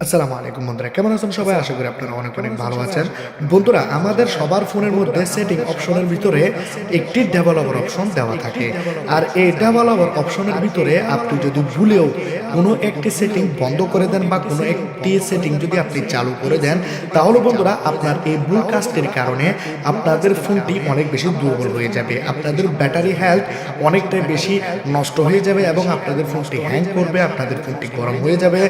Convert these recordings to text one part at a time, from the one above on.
আসসালামু আলাইকুম বন্ধুরা কেমন আছেন সবাই? আশা করি আপনারা অনেক অনেক ভালো আছেন। বন্ধুরা আমাদের সবার ফোনের মধ্যে সেটিং অপশনের ভিতরে একটি ডেভেলপার অপশন দেওয়া থাকে। আর এই ডেভেলপার অপশনের ভিতরে আপনি যদি ভুলেও কোনো একটি সেটিং বন্ধ করে দেন বা কোনো একটি সেটিং যদি আপনি চালু করে দেন তাহলে বন্ধুরা আপনার এই ভুল কাজটির কারণে আপনাদের ফোনটি অনেক বেশি দুর্বল হয়ে যাবে। আপনাদের ব্যাটারি হেলথ অনেকটাই বেশি নষ্ট হয়ে যাবে এবং আপনাদের ফোনটি হ্যাং করবে আপনাদের ফোনটি গরম হয়ে যাবে।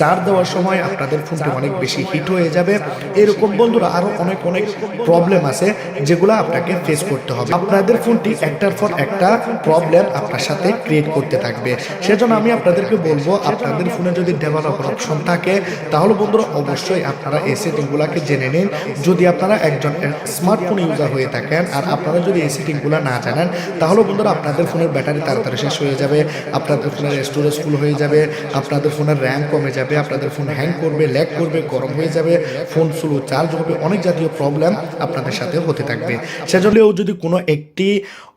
চার্জ দেওয়ার সময় আপনাদের ফোনটি অনেক বেশি হিট হয়ে যাবে। এরকম বন্ধুরা আরও অনেক অনেক প্রবলেম আছে যেগুলো আপনাকে ফেস করতে হবে। আপনাদের ফোনটি একটার পর একটা প্রবলেম আপনার সাথে ক্রিয়েট করতে থাকবে। সেজন্য আমি আপনাদেরকে বলব আপনাদের ফোনে যদি ডেভেলপার অপশন থাকে তাহলে বন্ধুরা অবশ্যই আপনারা এই সেটিংগুলোকে জেনে নিন। যদি আপনারা একজন স্মার্টফোন ইউজার হয়ে থাকেন আর আপনারা যদি এই সেটিংগুলো না জানেন তাহলে বন্ধুরা আপনাদের ফোনের ব্যাটারি তাড়াতাড়ি শেষ হয়ে যাবে। আপনাদের ফোনের স্টোরেজ ফুল হয়ে যাবে। আপনাদের ফোনের র্যাম কমে যাবে। আপনাদের ফোন হ্যাং করবে, ল্যাগ করবে, গরম হয়ে যাবে, ফোন স্লো চার্জ হবে, অনেক জাতীয় প্রবলেম আপনাদের সাথে হতে থাকবে। সেজন্যও যদি কোনো একটি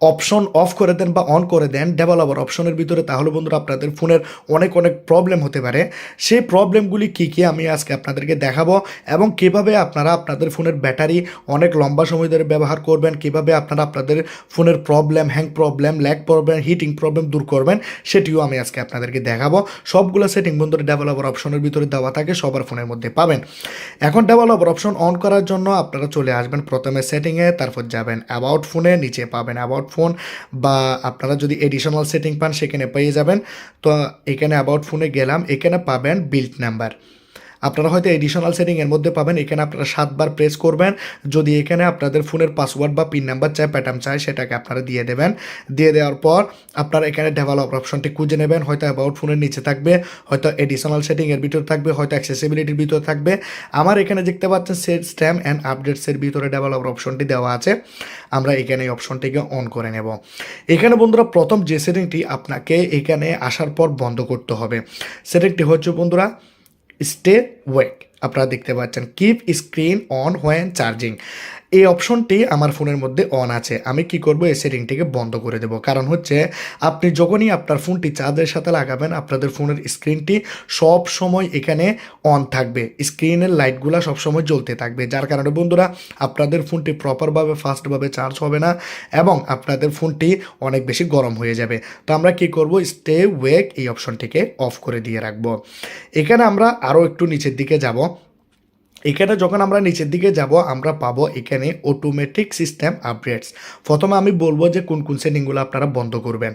অপশন অফ করে দেন বা অন করে দেন, ডেভেলপার অপশনের ভিতরে, তাহলে বন্ধুরা আপনাদের ফোনের অনেক অনেক প্রবলেম হতে পারে। সেই প্রবলেমগুলি কী কী আমি আজকে আপনাদেরকে দেখাবো এবং কীভাবে আপনারা আপনাদের ফোনের ব্যাটারি অনেক লম্বা সময় ধরে ব্যবহার করবেন, কীভাবে আপনারা আপনাদের ফোনের problem, hang problem, lag problem, heating problem দূর করবেন, সেটিও আমি আজকে আপনাদেরকে দেখাবো। সবগুলো সেটিং বন্ধুরা ডেভেলপার অপশনের ভিতরে দেওয়া থাকে সবার ফোনের মধ্যে পাবেন। এখন ডেভেলপার অপশন অন করার জন্য আপনারা চলে আসবেন প্রথমে সেটিংয়ে তারপর যাবেন অ্যাবাউট ফোনে নিচে পাবেন অ্যাবাউট ফোন বা আপনারা যদি এডিশনাল সেটিং পান, সেখানে পেয়ে যাবেন। তো এখানে অ্যাবাউট ফোনে গেলাম, এখানে পাবেন বিল্ড নাম্বার আপনারা হয়তো এডিশনাল সেটিং এর মধ্যে পাবেন। এখানে আপনারা সাতবার প্রেস করবেন। যদি এখানে আপনাদের ফোনের পাসওয়ার্ড বা পিন নাম্বার চায় প্যাটার্ন চায়, সেটাকে আপনারা দিয়ে দেবেন। দিয়ে দেওয়ার পর আপনারা এখানে ডেভেলপ অপশনটি খুঁজে নেবেন। হয়তো অ্যাবাউট ফোনের নিচে থাকবে, হয়তো এডিশনাল সেটিং এর ভিতরে থাকবে, হয়তো অ্যাক্সেসিবিলিটির ভিতরে থাকবে। আমার এখানে দেখতে পাচ্ছেন সেট স্ট্যাম অ্যান্ড আপডেটসের ভিতরে ডেভেলপার অপশনটি দেওয়া আছে। আমরা এখানে এই অপশনটিকে অন করে নেব। এখানে বন্ধুরা প্রথম যে সেটিংটি আপনাকে এখানে আসার পর বন্ধ করতে হবে। সেটিংটি হচ্ছে বন্ধুরা স্টে ওয়েক আপনারা দেখতে পাচ্ছেন keep screen on when charging এই অপশনটি আমার ফোনের মধ্যে অন আছে। আমি কি করব? এই সেটিংটিকে বন্ধ করে দেব। কারণ হচ্ছে, আপনি যখনই আপনার ফোনটি চার্জের সাথে লাগাবেন, আপনাদের ফোনের স্ক্রিনটি সব সময় এখানে অন থাকবে। স্ক্রিনের লাইটগুলো সব সময় জ্বলতে থাকবে। যার কারণে বন্ধুরা, আপনাদের ফোনটি প্রপারভাবে ফাস্টভাবে চার্জ হবে না এবং আপনাদের ফোনটি অনেক বেশি গরম হয়ে যাবে। তো আমরা কি করব? স্টে ওয়েক এই অপশনটিকে অফ করে দিয়ে রাখব। এখানে আমরা আরও একটু নিচের দিকে যাব। এখানে যখন আমরা নিচের দিকে যাব, আমরা পাবো এখানে অটোমেটিক সিস্টেম আপডেটস প্রথমে আমি বলব যে কোন কোন সেটিংগুলো আপনারা বন্ধ করবেন।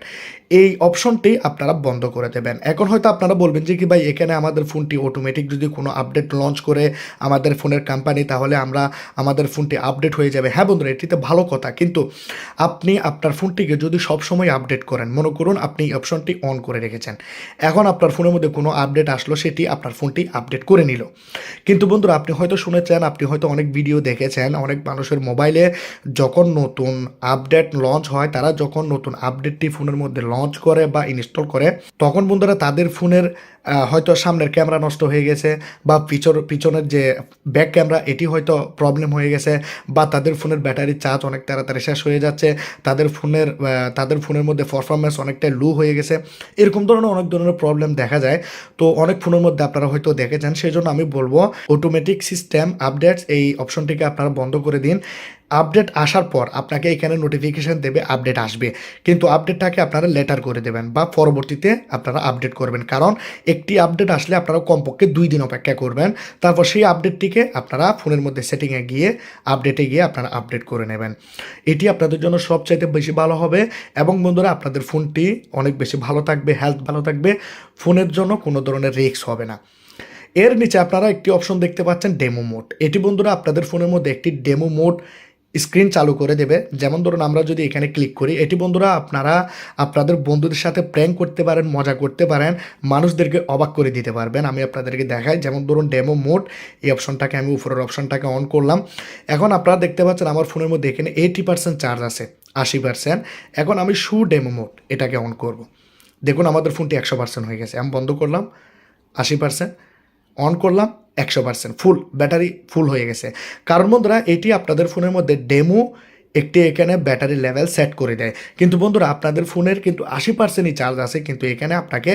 এই অপশনটি আপনারা বন্ধ করে দেবেন। এখন হয়তো আপনারা বলবেন যে কি ভাই, এখানে আমাদের ফোনটি অটোমেটিক যদি কোনো আপডেট লঞ্চ করে আমাদের ফোনের কোম্পানি তাহলে আমরা আমাদের ফোনটি আপডেট হয়ে যাবে। হ্যাঁ বন্ধুরা এটিতে ভালো কথা, কিন্তু আপনি আপনার ফোনটিকে যদি সবসময় আপডেট করেন, মনে করুন আপনি এই অপশনটি অন করে রেখেছেন। এখন আপনার ফোনের মধ্যে কোনো আপডেট আসলো, সেটি আপনার ফোনটি আপডেট করে নিল। কিন্তু বন্ধুরা, আপনি হয়তো শুনেছেন, আপনি হয়তো অনেক ভিডিও দেখেছেন, অনেক মানুষের মোবাইলে যখন নতুন আপডেট লঞ্চ হয়, তারা যখন নতুন আপডেটটি ফোনের মধ্যে লঞ্চ করে বা ইনস্টল করে, তখন বন্ধুরা তাদের ফোনের হয়তো সামনের ক্যামেরা নষ্ট হয়ে গেছে বা পিছর, পিছনের যে ব্যাক ক্যামেরা এটি হয়তো প্রবলেম হয়ে গেছে বা তাদের ফোনের ব্যাটারি চার্জ অনেক তাড়াতাড়ি শেষ হয়ে যাচ্ছে, তাদের ফোনের তাদের ফোনের মধ্যে পারফরমেন্স অনেকটাই লো হয়ে গেছে। এরকম ধরনের অনেক ধরনের প্রবলেম দেখা যায়। তো অনেক ফোনের মধ্যে আপনারা হয়তো দেখেছেন সেই জন্য আমি বলব অটোমেটিক সিস্টেম আপডেটস এই অপশনটিকে আপনারা বন্ধ করে দিন। আপডেট আসার পর আপনাকে এখানে নোটিফিকেশান দেবে আপডেট আসবে। কিন্তু আপডেটটাকে আপনারা লেটার করে দেবেন বা পরবর্তীতে আপনারা আপডেট করবেন। কারণ একটি আপডেট আসলে আপনারা কমপক্ষে দুই দিন অপেক্ষা করবেন। তারপর সেই আপডেটটিকে আপনারা ফোনের মধ্যে সেটিংয়ে গিয়ে আপডেটে গিয়ে আপনারা আপডেট করে নেবেন। এটি আপনাদের জন্য সবচাইতে বেশি ভালো হবে। এবং বন্ধুরা, আপনাদের ফোনটি অনেক বেশি ভালো থাকবে হেলথ ভালো থাকবে। ফোনের জন্য কোনো ধরনের রিস্ক হবে না। এর নিচে আপনারা একটি অপশন দেখতে পাচ্ছেন ডেমো মোড এটি বন্ধুরা আপনাদের ফোনের মধ্যে একটি ডেমো মোড স্ক্রিন চালু করে দেবে। যেমন ধরুন আমরা যদি এখানে ক্লিক করি, এটি বন্ধুরা আপনারা আপনাদের বন্ধুদের সাথে প্র্যাঙ্ক করতে পারেন, মজা করতে পারেন, মানুষদেরকে অবাক করে দিতে পারবেন। আমি আপনাদেরকে দেখাই, যেমন ধরুন ডেমো মোড এই অপশনটাকে আমি উপরের অপশনটাকে অন করলাম। এখন আপনারা দেখতে পাচ্ছেন আমার ফোনের মধ্যে এখানে এইটি পার্সেন্ট চার্জ আছে, আশি পার্সেন্ট এখন আমি শু ডেমো মোড এটাকে অন করব। দেখুন আমাদের ফোনটি একশো পার্সেন্ট হয়ে গেছে। আমি বন্ধ করলাম, আশি পার্সেন্ট অন করলাম একশো পার্সেন্ট ফুল ব্যাটারি ফুল হয়ে গেছে। কারণ বন্ধুরা, এটি আপনাদের ফোনের মধ্যে ডেমো একটি এখানে ব্যাটারি লেভেল সেট করে দেয়। কিন্তু বন্ধুরা, আপনাদের ফোনের কিন্তু আশি পার্সেন্টই চার্জ আছে, কিন্তু এখানে আপনাকে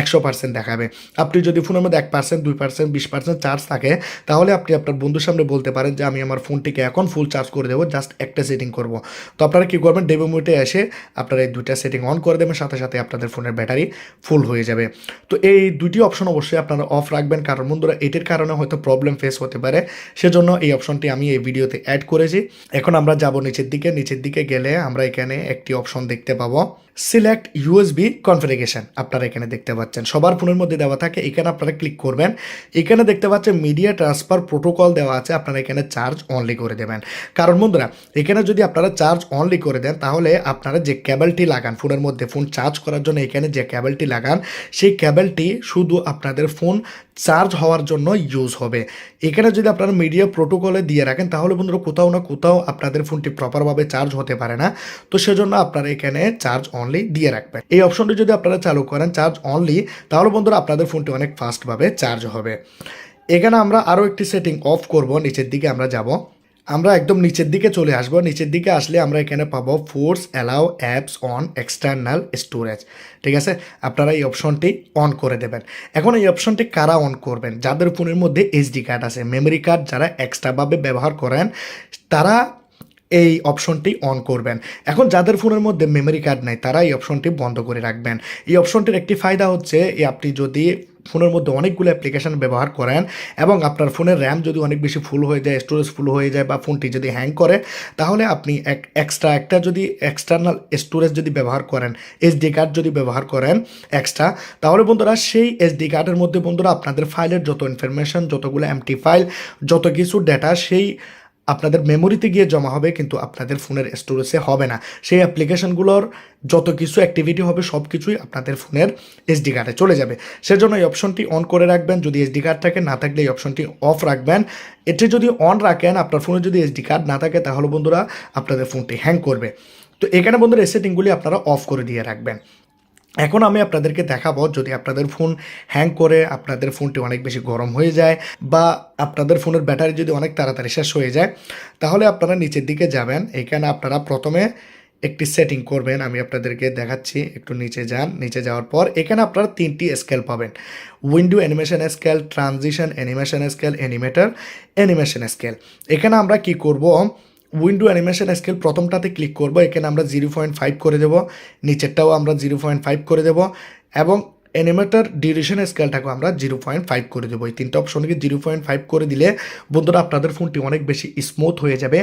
একশো পার্সেন্ট দেখাবে। আপনি যদি ফোনের মধ্যে এক পার্সেন্ট দুই পার্সেন্ট বিশ পার্সেন্ট চার্জ থাকে, তাহলে আপনি আপনার বন্ধুর সামনে বলতে পারেন যে, আমি আমার ফোনটিকে এখন ফুল চার্জ করে দেবো জাস্ট একটা সেটিং করব। তো আপনারা কী করবেন ডেমো মোটে এসে আপনারা এই দুইটা সেটিং অন করে দেবেন, সাথে সাথে আপনাদের ফোনের ব্যাটারি ফুল হয়ে যাবে। তো এই দুটি অপশন অবশ্যই আপনারা অফ রাখবেন, কারণ বন্ধুরা, এটির কারণে হয়তো প্রবলেম ফেস হতে পারে। সেজন্য এই অপশনটি আমি এই ভিডিওতে অ্যাড করেছি। এখন আমরা যাব নিচের দিকে নিচের দিকে গেলে আমরা এখানে একটি অপশন দেখতে পাবো। সিলেক্ট ইউএসবি কনফিগারেশন আপনারা এখানে দেখতে পাচ্ছেন। সবার ফোনের মধ্যে দেওয়া থাকে, এখানে আপনারা ক্লিক করবেন। এখানে দেখতে পাচ্ছেন মিডিয়া ট্রান্সফার প্রোটোকল দেওয়া আছে, আপনারা এখানে চার্জ অনলি করে দেবেন। কারণ বন্ধুরা, এখানে যদি আপনারা চার্জ অনলি করে দেন, তাহলে আপনারা যে ক্যাবেলটি লাগান ফোনের মধ্যে ফোন চার্জ করার জন্য এখানে যে ক্যাবেলটি লাগান, সেই ক্যাবেলটি শুধু আপনাদের ফোন চার্জ হওয়ার জন্য ইউজ হবে। এখানে যদি আপনারা মিডিয়া প্রোটোকলে দিয়ে রাখেন, তাহলে বন্ধুরা কোথাও না কোথাও আপনাদের ফোনটি প্রপারভাবে চার্জ হতে পারে না। তো সেজন্য আপনারা এখানে চার্জ অনলি দিয়ে রাখবেন। এই অপশনটি যদি আপনারা চালু করেন চার্জ অনলি তাহলে বন্ধুরা আপনাদের ফোনটি অনেক ফাস্টভাবে চার্জ হবে। এখানে আমরা আরও একটি সেটিং অফ করব, নিচের দিকে আমরা যাব। আমরা একদম নিচের দিকে চলে আসব। নিচের দিকে আসলে আমরা এখানে পাবো force allow apps on external storage ঠিক আছে? আপনারা এই অপশনটি অন করে দেবেন। এখন এই অপশনটি কারা অন করবেন? যাদের ফোনের মধ্যে এইচডি কার্ড আছে মেমরি কার্ড যারা এক্সট্রাভাবে ব্যবহার করেন, তারা এই অপশনটি অন করবেন। এখন যাদের ফোনের মধ্যে মেমরি কার্ড নাই, তারা এই অপশনটি বন্ধ করে রাখবেন। এই অপশনটির একটি ফায়দা হচ্ছে, এই আপনি যদি ফোনের মধ্যে অনেকগুলো অ্যাপ্লিকেশন ব্যবহার করেন এবং আপনার ফোনের র্যাম যদি অনেক বেশি ফুল হয়ে যায় স্টোরেজ ফুল হয়ে যায় বা ফোনটি যদি হ্যাং করে, তাহলে আপনি এক এক্সট্রা একটা যদি এক্সটার্নাল স্টোরেজ যদি ব্যবহার করেন এসডি কার্ড যদি ব্যবহার করেন এক্সট্রা তাহলে বন্ধুরা সেই এসডি কার্ডের মধ্যে বন্ধুরা আপনাদের ফাইলের যত ইনফরমেশন যতগুলো এমটি ফাইল যত কিছু ডেটা সেই আপনাদের মেমোরিতে গিয়ে জমা হবে, কিন্তু আপনাদের ফোনের স্টোরেজে হবে না। সেই অ্যাপ্লিকেশনগুলোর যত কিছু অ্যাক্টিভিটি হবে, সব কিছুই আপনাদের ফোনের এসডি কার্ডে চলে যাবে। সেজন্য এই অপশনটি অন করে রাখবেন। যদি এসডি কার্ড থাকে, না থাকলে এই অপশনটি অফ রাখবেন। এটি যদি অন রাখেন, আপনার ফোনে যদি এসডি কার্ড না থাকে, তাহলে বন্ধুরা, আপনাদের ফোনটি হ্যাং করবে। তো এখানে বন্ধুরা, এই সেটিংগুলি আপনারা অফ করে দিয়ে রাখবেন। এখন আমি আপনাদেরকে দেখাবো যদি আপনাদের ফোন হ্যাং করে, আপনাদের ফোনটি অনেক বেশি গরম হয়ে যায় বা আপনাদের ফোনের ব্যাটারি যদি অনেক তাড়াতাড়ি শেষ হয়ে যায়, তাহলে আপনারা নিচের দিকে যাবেন। এখানে আপনারা প্রথমে একটি সেটিং করবেন, আমি আপনাদেরকে দেখাচ্ছি, একটু নিচে যান, নিচে যাওয়ার পর এখানে আপনারা তিনটি স্কেল পাবেন। Window animation scale transition animation scale animator animation scale এখানে আমরা কি করব? উইন্ডো অ্যানিমেশন স্কেল প্রথমটাতে ক্লিক করব, এখানে আমরা জিরো পয়েন্ট ফাইভ করে দেবো, নিচেরটাও আমরা জিরো পয়েন্ট ফাইভ করে দেবো, এবং অ্যানিমেটার ডিউরেশন স্কেলটাকে আমরা জিরো পয়েন্ট ফাইভ করে দেবো। এই তিনটা অপশনকে জিরো পয়েন্ট ফাইভ করে দিলে বন্ধুরা আপনাদের ফোনটি অনেক বেশি স্মুথ হয়ে যাবে।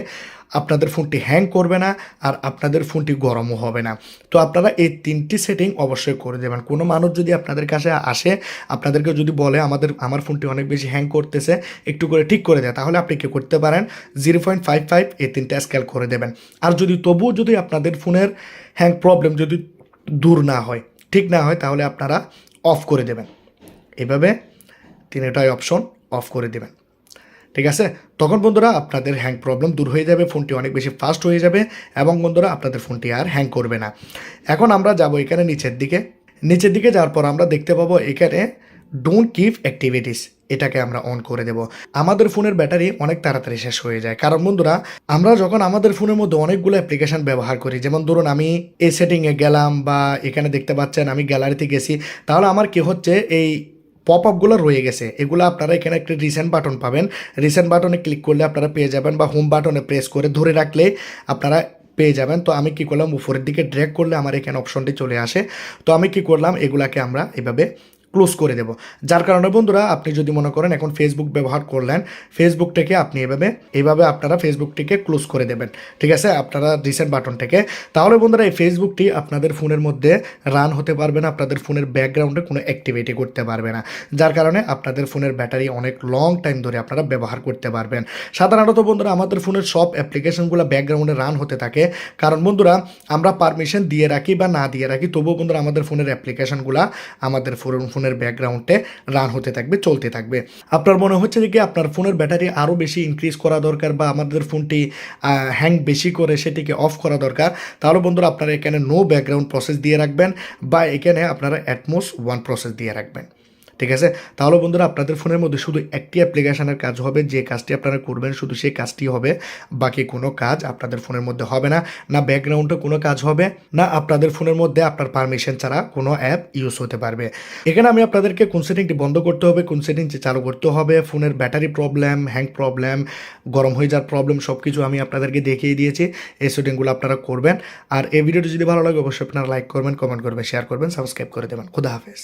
আপনাদের ফোনটি হ্যাং করবে না আর আপনাদের ফোনটি গরমও হবে না। তো আপনারা এই তিনটি সেটিং অবশ্যই করে দেবেন। কোনো মানুষ যদি আপনাদের কাছে আসে, আপনাদেরকে যদি বলে, আমাদের, আমার ফোনটি অনেক বেশি হ্যাং করতেছে, একটু করে ঠিক করে দেয়, তাহলে আপনি কী করতে পারেন? জিরো পয়েন্ট ফাইভ ফাইভ এই তিনটা স্কেল করে দেবেন। আর যদি, তবুও যদি আপনাদের ফোনের হ্যাং প্রবলেম যদি দূর না হয় ঠিক না হয় তাহলে আপনারা অফ করে দেবেন। এভাবে তিনটাই অপশন অফ করে দেবেন। ঠিক আছে? তখন বন্ধুরা আপনাদের হ্যাং প্রবলেম দূর হয়ে যাবে ফোনটি অনেক বেশি ফাস্ট হয়ে যাবে এবং বন্ধুরা আপনাদের ফোনটি আর হ্যাং করবে না। এখন আমরা যাব এখানে নিচের দিকে। নিচের দিকে যাওয়ার পর আমরা দেখতে পাবো এখানে ডোন্ট কিপ অ্যাক্টিভিটিস এটাকে আমরা অন করে দেব। আমাদের ফোনের ব্যাটারি অনেক তাড়াতাড়ি শেষ হয়ে যায়। কারণ বন্ধুরা, আমরা যখন আমাদের ফোনের মধ্যে অনেকগুলো অ্যাপ্লিকেশন ব্যবহার করি, যেমন ধরুন আমি এই সেটিংয়ে গেলাম বা এখানে দেখতে পাচ্ছেন আমি গ্যালারিতে গেছি, তাহলে আমার কি হচ্ছে, এই পপ আপগুলো রয়ে গেছে। এগুলো আপনারা এখানে একটি রিসেন্ট বাটন পাবেন। রিসেন্ট বাটনে ক্লিক করলে আপনারা পেয়ে যাবেন বা হোম বাটনে প্রেস করে ধরে রাখলে আপনারা পেয়ে যাবেন। তো আমি কি করলাম, উপরের দিকে ড্র্যাগ করলে আমার এখানে অপশনটি চলে আসে। তো আমি কি করলাম, এগুলাকে আমরা এভাবে ক্লোজ করে দেব। যার কারণে বন্ধুরা, আপনি যদি মনে করেন এখন ফেসবুক ব্যবহার করলেন ফেসবুকটাকে আপনি এভাবে এইভাবে আপনারা ফেসবুকটিকে ক্লোজ করে দেবেন। ঠিক আছে? আপনারা রিসেন্ট বাটন থেকে। তাহলে বন্ধুরা, এই ফেসবুকটি আপনাদের ফোনের মধ্যে রান হতে পারবে না, আপনাদের ফোনের ব্যাকগ্রাউন্ডে কোনো অ্যাক্টিভিটি করতে পারবে না। যার কারণে আপনাদের ফোনের ব্যাটারি অনেক লং টাইম ধরে আপনারা ব্যবহার করতে পারবেন। সাধারণত বন্ধুরা, আমাদের ফোনের সব অ্যাপ্লিকেশনগুলো ব্যাকগ্রাউন্ডে রান হতে থাকে। কারণ বন্ধুরা, আমরা পারমিশন দিয়ে রাখি বা না দিয়ে রাখি, তবুও বন্ধুরা, আমাদের ফোনের অ্যাপ্লিকেশনগুলো আমাদের ফোন ফোনের ব্যাকগ্রাউন্ডে রান হতে থাকবে, চলতে থাকবে। আপনার মনে হচ্ছে যে কি আপনার ফোনের ব্যাটারি আরও বেশি ইনক্রিজ করা দরকার বা আমাদের ফোনটি হ্যাং বেশি করে সেটিকে অফ করা দরকার? তাহলে বন্ধুরা আপনারা এখানে নো ব্যাকগ্রাউন্ড প্রসেস দিয়ে রাখবেন বা এখানে আপনারা অ্যাটমোস ওয়ান প্রসেস দিয়ে রাখবেন। ঠিক আছে? তাহলে বন্ধুরা আপনাদের ফোনের মধ্যে শুধু একটি অ্যাপ্লিকেশনের কাজ হবে, যে কাজটি আপনারা করবেন শুধু সেই কাজটি হবে, বাকি কোনো কাজ আপনাদের ফোনের মধ্যে হবে না। না ব্যাকগ্রাউন্ডে কোনো কাজ হবে, না আপনাদের ফোনের মধ্যে আপনার পারমিশন ছাড়া কোনো অ্যাপ ইউজ হতে পারবে। এখানে আমি আপনাদেরকে কোন সেটিংটি বন্ধ করতে হবে, কোন সেটিংটি চালু করতে হবে, ফোনের ব্যাটারি প্রবলেম হ্যাং প্রবলেম গরম হয়ে যাওয়ার প্রবলেম সব কিছু আমি আপনাদেরকে দেখিয়ে দিয়েছি। এই সেটিংগুলো আপনারা করবেন। আর এই ভিডিওটি যদি ভালো লাগে, অবশ্যই আপনারা লাইক করবেন কমেন্ট করবেন শেয়ার করবেন সাবস্ক্রাইব করে দেবেন। খুদা হাফেজ।